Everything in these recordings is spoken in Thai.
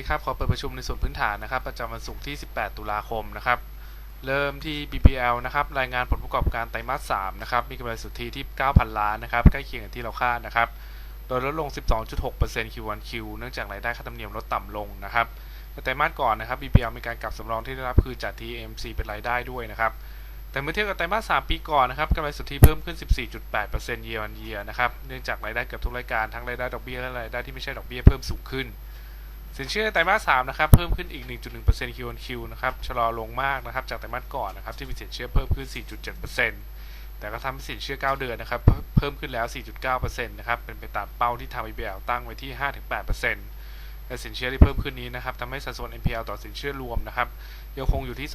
ดีครับ ขอเปิดประชุมในส่วนพื้นฐานนะครับ ประจำวันศุกร์ที่ 18 ตุลาคมนะครับ เริ่มที่ BPL นะครับ รายงานผลประกอบการไตรมาส 3 นะครับ มีกำไรสุทธิที่ 9,000 ล้านนะครับ ใกล้เคียงกับที่เราคาดนะครับ โดยลดลง 12.6% Q1Q เนื่องจากรายได้ค่าธรรมเนียมลดต่ำลงนะครับ ในไตรมาสก่อนนะครับ BPL มีการกลับสำรองที่ได้รับคืนจาก TMC เป็นรายได้ด้วยนะครับ แต่เมื่อเทียบกับไตรมาส 3 ปีก่อนนะครับกำไรสุทธิเพิ่มขึ้น 14.8% year on year นะครับ เนื่องจากรายได้เกือบทุกรายการทั้งรายได้ดอกเบี้ยและรายได้ที่ไม่ใช่ดอกเบี้ยเพิ่มสูงขึ้น สินเชื่อไตรมาส3นะครับเพิ่มขึ้นอีก 1.1% Q on Q นะครับชะลอลงมากนะครับจากไตรมาสก่อนนะครับที่มีสินเชื่อเพิ่มขึ้น 4.7%แต่ก็ทำให้สินเชื่อ 9 เดือนนะครับเพิ่มขึ้นแล้ว 4.9%นะครับเป็นไปตามเป้าที่ทาง BBL ตั้งไว้ที่ 5-8%และสินเชื่อที่เพิ่มขึ้นนี้นะครับทำให้สัดส่วน NPL ต่อสินเชื่อรวมนะครับยังคงอยู่ที่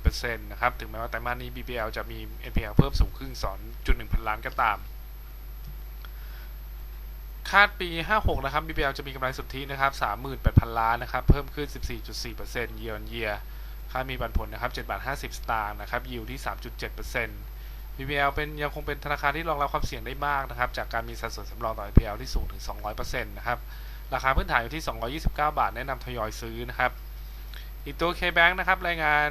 2.4%นะครับถึงแม้ว่าไตรมาสนี้ BBL จะมี NPL เพิ่มสูงขึ้น 2.1 พันล้านก็ตาม คาดปี 56 นะครับ BBL จะมีกำไรสุทธินะครับ 38,000 ล้านนะครับ เพิ่มขึ้น 14.4% year on year คาดมีปันผลนะครับ7บาท50 สตางค์นะครับ yield ที่ 3.7% BBL เป็นยังคงเป็นธนาคารที่รองรับความเสี่ยงได้มากนะครับ จากการมีสัดส่วนสำรองต่อ NPL ที่สูงถึง 200%นะครับ ราคาพื้นฐานอยู่ที่ 229 บาท แนะนำทยอยซื้อนะครับ อีกตัว KBank นะครับ รายงาน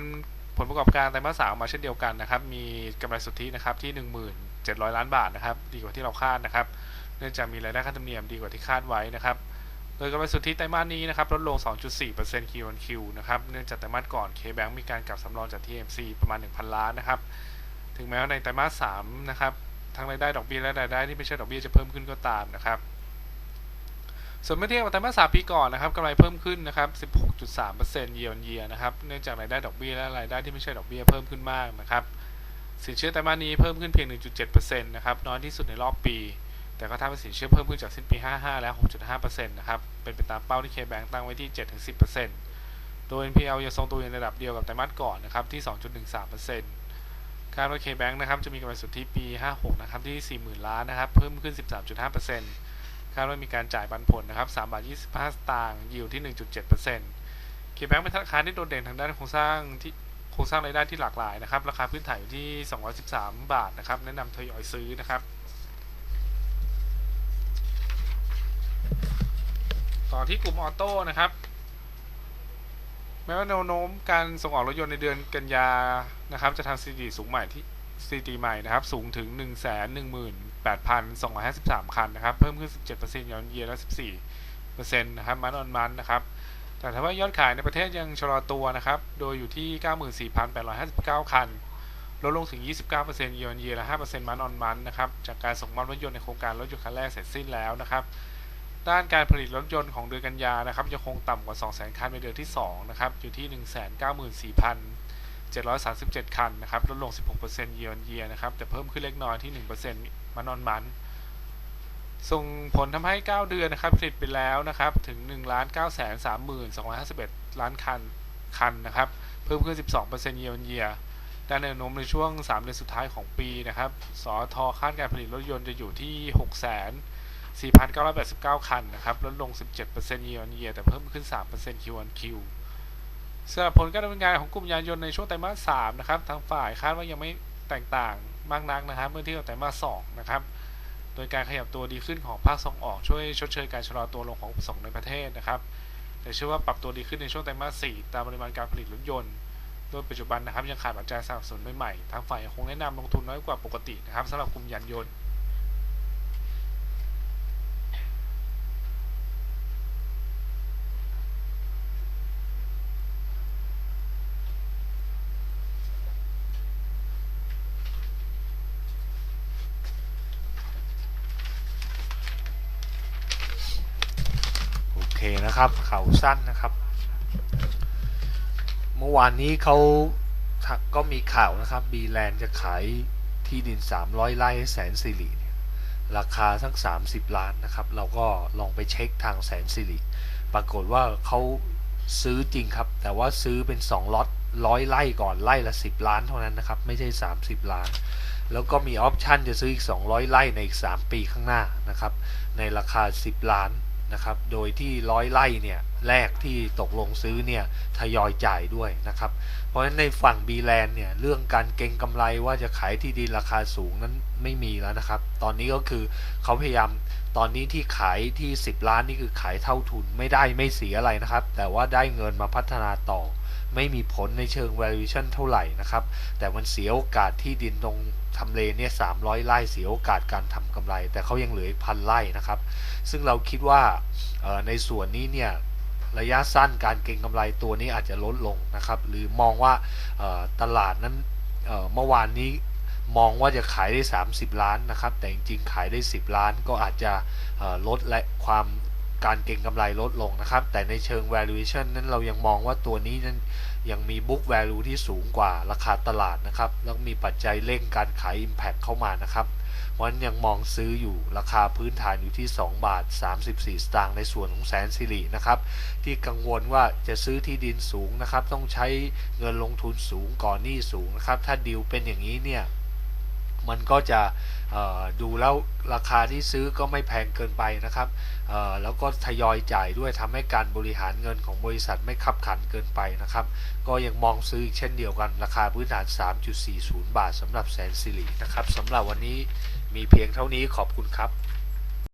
ผลประกอบการไตรมาสสามมาเช่นเดียวกันนะครับ มีกำไรสุทธินะครับที่ 17,000ล้านบาทนะครับ ดีกว่าที่เราคาดนะครับ เนื่องจากมีรายได้ค่าธรรมเนียมดีกว่าที่คาดไว้นะครับ โดยกำไรสุทธิไตรมาสนี้นะครับลดลง 2.4% Q on Q นะครับเนื่องจากไตรมาสก่อน KBank มีการกลับสำรองจาก TMC ประมาณ 1,000 ล้านนะครับถึงแม้ว่าในไตรมาส3นะครับทั้งรายได้ดอกเบี้ยและรายได้ที่ไม่ใช่ดอกเบี้ยจะเพิ่มขึ้นก็ตามนะครับส่วนเมื่อเทียบกับไตรมาส3ปีก่อนนะครับกำไรเพิ่มขึ้นนะครับ 16.3% year on year นะครับ เนื่องจากรายได้ดอกเบี้ยและรายได้ที่ไม่ใช่ดอกเบี้ยเพิ่มขึ้นมากนะครับ สินเชื่อไตรมาสนี้เพิ่มขึ้นเพียง 1.7%นะครับ น้อยที่สุดในรอบปี แต่ก็ทำให้สินเชื่อเพิ่มขึ้นจากสิ้นปี 55 แล้ว 6.5%นะครับ เป็นไปตามเป้าที่ KBank ตั้งไว้ที่ 7-10%โดย NPL ยังทรงตัวอยู่ในระดับเดียวกับไตรมาสก่อนนะครับที่ 2.13%คาดว่า KBank นะครับจะมีกำไรสุทธิปี 56 นะครับที่ 40,000 ล้านนะครับ เพิ่มขึ้น 13.5%คาดว่ามีการจ่ายปันผลนะครับ3บาท25 สตางค์ยิวที่ 1.7% KBank เป็นธนาคารที่โดดเด่นทางด้านโครงสร้างที่โครงสร้างรายได้ที่หลากหลายนะครับ ราคาพื้นฐานอยู่ที่ 213 บาทนะครับ แนะนำทยอยซื้อนะครับ ต่อที่กลุ่มออโต้นะครับแม้ว่าแนวโน้มการส่งออกรถยนต์ในเดือนกันยานะครับ จะทำสถิติสูงใหม่ที่สถิติใหม่นะครับ สูงถึง1 1 8 2 5 3 คันนะครับ เพิ่มขึ้น 17%ย้อนเยียและ 14%นะครับมันออนมันนะครับ แต่ถ้าว่ายอดขายในประเทศยังชะลอตัวนะครับ โดยอยู่ที่ 94,859 คัน ลดลงถึง 29%เยียร์เยียและ 5%มันออนมันนะครับ จากการส่งมอบรถยนต์ในโครงการรถยนต์คันแรกเสร็จสิ้นแล้วนะครับ ด้านการผลิตรถยนต์ของเดือนกันยานะครับยังคงต่ำกว่า 200,000 คันในเดือนที่ 2 นะครับ อยู่ที่ 194,737 คันนะครับ ลดลง 16%เยียร์เยียนะครับ แต่เพิ่มขึ้นเล็กน้อยที่ 1%มันออนมันส่งผลทำให้ 9 เดือนนะครับผลิตไปแล้วนะครับ ถึง 1,932,51 ล้านคันคันนะครับ เพิ่มขึ้น 12%เยียร์เยียด้านแนวโน้มในช่วง 3 เดือนสุดท้ายของปีนะครับ สอทคาดการผลิตรถยนต์จะอยู่ที่6 0 0 0 4,989 คันนะครับ ลดลง 17% year on year แต่เพิ่มขึ้น 3% Q on Q สำหรับผลการดำเนินงานของกลุ่มยานยนต์ในช่วงไตรมาส 3 นะครับ ทางฝ่ายคาดว่ายังไม่แตกต่างมากนักนะครับ เมื่อเทียบกับไตรมาส 2 นะครับ โดยการขยับตัวดีขึ้นของภาคส่งออกช่วยชดเชยการชะลอตัวลงของส่งในประเทศนะครับแต่เชื่อว่าปรับตัวดีขึ้นในช่วงไตรมาส 4 ตามปริมาณการผลิตรถยนต์ โดยปัจจุบันนะครับยังขาดปัจจัยสนับสนุนใหม่ๆ ทางฝ่ายคงแนะนำลงทุนน้อยกว่าปกตินะครับสำหรับกลุ่มยานยนต์ โอเคนะครับ เข่าสั้นนะครับ เมื่อวานนี้เขาก็มีข่าวนะครับบีแลนด์จะขายที่ดิน 300 ไร่ให้แสนสิริราคาสัก30 ล้านนะครับ เราก็ลองไปเช็คทางแสนสิริปรากฏว่าเขาซื้อจริงครับ แต่ว่าซื้อเป็น2ล็อตร้อยไร่ก่อนไร่ละ 10 ล้านเท่านั้นนะครับ ไม่ใช่ 30 ล้าน แล้วก็มีออปชันจะซื้ออีก 200 ไร่ในอีก 3 ปีข้างหน้านะครับ ในราคา 10 ล้าน นะครับ โดยที่ร้อยไร่เนี่ยแรกที่ตกลงซื้อเนี่ยทยอยจ่ายด้วยนะครับ เพราะฉะนั้นในฝั่งบีแลนเนี่ยเรื่องการเก็งกำไรว่าจะขายที่ดินราคาสูงนั้นไม่มีแล้วนะครับ ตอนนี้ก็คือเขาพยายามตอนนี้ที่ขายที่ 10 ล้านนี่คือขายเท่าทุนไม่ได้ไม่เสียอะไรนะครับ แต่ว่าได้เงินมาพัฒนาต่อ ไม่มีผลในเชิง valuation เท่าไหร่นะครับ แต่มันเสียโอกาสที่ดินตรงทำเลเนี่ย300ไร่เสียโอกาสการทำกำไร แต่เขายังเหลืออีกพันไร่นะครับ ซึ่งเราคิดว่าในส่วนนี้เนี่ยระยะสั้นการเก็งกำไรตัวนี้อาจจะลดลงนะครับ หรือมองว่าตลาดนั้นเมื่อวานนี้มองว่าจะขายได้ 30 ล้านนะครับ แต่จริงๆขายได้ 10 ล้านก็อาจจะลดและความ การเก็งกำไรลดลงนะครับ แต่ในเชิง valuation นั้นเรายังมองว่าตัวนี้นั้นยังมี book value ที่สูงกว่าราคาตลาดนะครับ แล้วมีปัจจัยเร่งการขาย impact เข้ามานะครับเพราะฉะนั้นยังมองซื้ออยู่ราคาพื้นฐานอยู่ที่ 2 บาท 34 สตางค์ในส่วนของแสนสิรินะครับ ที่กังวลว่าจะซื้อที่ดินสูงนะครับ ต้องใช้เงินลงทุนสูงก่อนหนี้สูงนะครับ ถ้าดีลเป็นอย่างนี้เนี่ย มันก็จะดูแล้วราคาที่ซื้อก็ไม่แพงเกินไปนะครับแล้วก็ทยอยจ่ายด้วยทำให้การบริหารเงินของบริษัทไม่ขับขันเกินไปนะครับ ก็ยังมองซื้ออีกเช่นเดียวกันราคาพื้นฐาน 3.40 บาทสำหรับแสนสิรินะครับสำหรับวันนี้มีเพียงเท่านี้ขอบคุณครับ